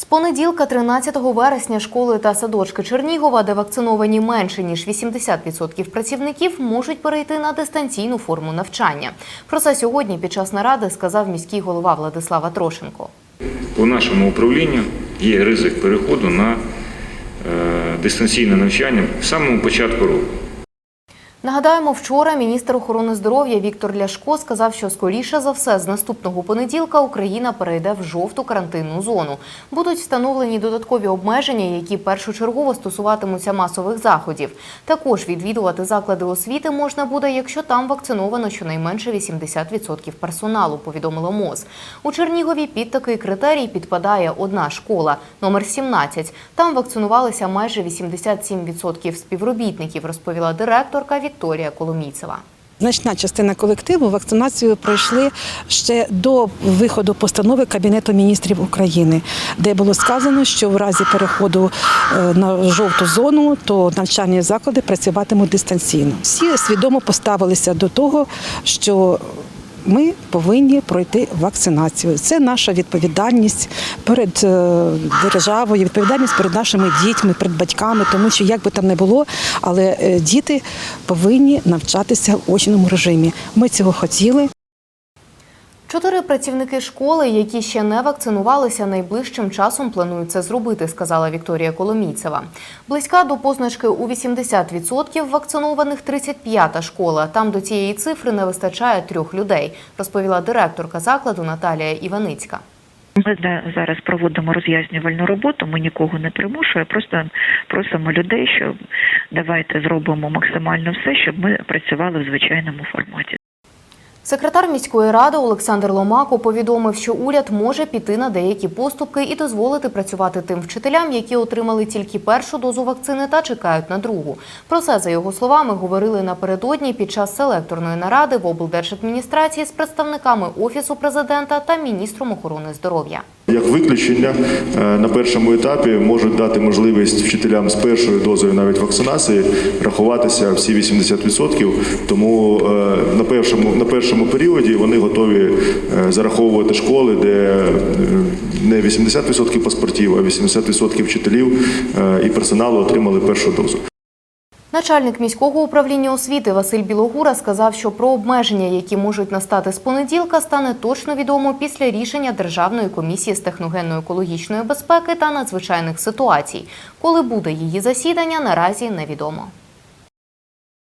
З понеділка, 13 вересня, школи та садочки Чернігова, де вакциновані менше ніж 80% працівників, можуть перейти на дистанційну форму навчання. Про це сьогодні під час наради сказав міський голова Владислава Трошенко. По нашому управлінню є ризик переходу на е, дистанційне навчання в самому початку року. Нагадаємо, вчора міністр охорони здоров'я Віктор Ляшко сказав, що скоріше за все з наступного понеділка Україна перейде в жовту карантинну зону. Будуть встановлені додаткові обмеження, які першочергово стосуватимуться масових заходів. Також відвідувати заклади освіти можна буде, якщо там вакциновано щонайменше 80% персоналу. Повідомило МОЗ. У Чернігові під такий критерій підпадає одна школа, номер 17. Там вакцинувалися майже 87% співробітників, розповіла директорка Вікторія Коломійцева. Значна частина колективу вакцинацію пройшли ще до виходу постанови Кабінету міністрів України, де було сказано, що в разі переходу е, на жовту зону, то навчальні заклади працюватимуть дистанційно. Всі свідомо поставилися до того, що ми повинні пройти вакцинацію. Це наша відповідальність перед е, державою, відповідальність перед нашими дітьми, перед батьками, тому що як би там не було, але е, діти повинні навчатися в очному режимі. Ми цього хотіли. Чотири працівники школи, які ще не вакцинувалися, найближчим часом планують це зробити, сказала Вікторія Коломійцева. Близька до позначки у 80% вакцинованих 35-та школа. Там до цієї цифри не вистачає трьох людей, розповіла директорка закладу Наталія Іваницька. Ми зараз проводимо роз'яснювальну роботу. Ми нікого не примушуємо, просто просимо людей, що давайте зробимо максимально все, щоб ми працювали в звичайному форматі. Секретар міської ради Олександр Ломако повідомив, що уряд може піти на деякі поступки і дозволити працювати тим вчителям, які отримали тільки першу дозу вакцини та чекають на другу. Про це, за його словами, говорили напередодні під час селекторної наради в облдержадміністрації з представниками офісу президента та міністром охорони здоров'я. Як виключення е, на першому етапі можуть дати можливість вчителям з першою дозою навіть вакцинації рахуватися всі 80%. Тому е, на першому на першому періоді вони готові е, зараховувати школи, де е, не 80% паспортів, а 80% вчителів е, і персоналу отримали першу дозу. Начальник міського управління освіти Василь Білогура сказав, що про обмеження, які можуть настати з понеділка, стане точно відомо після рішення Державної комісії з техногенно-екологічної безпеки та надзвичайних ситуацій. Коли буде її засідання, наразі невідомо.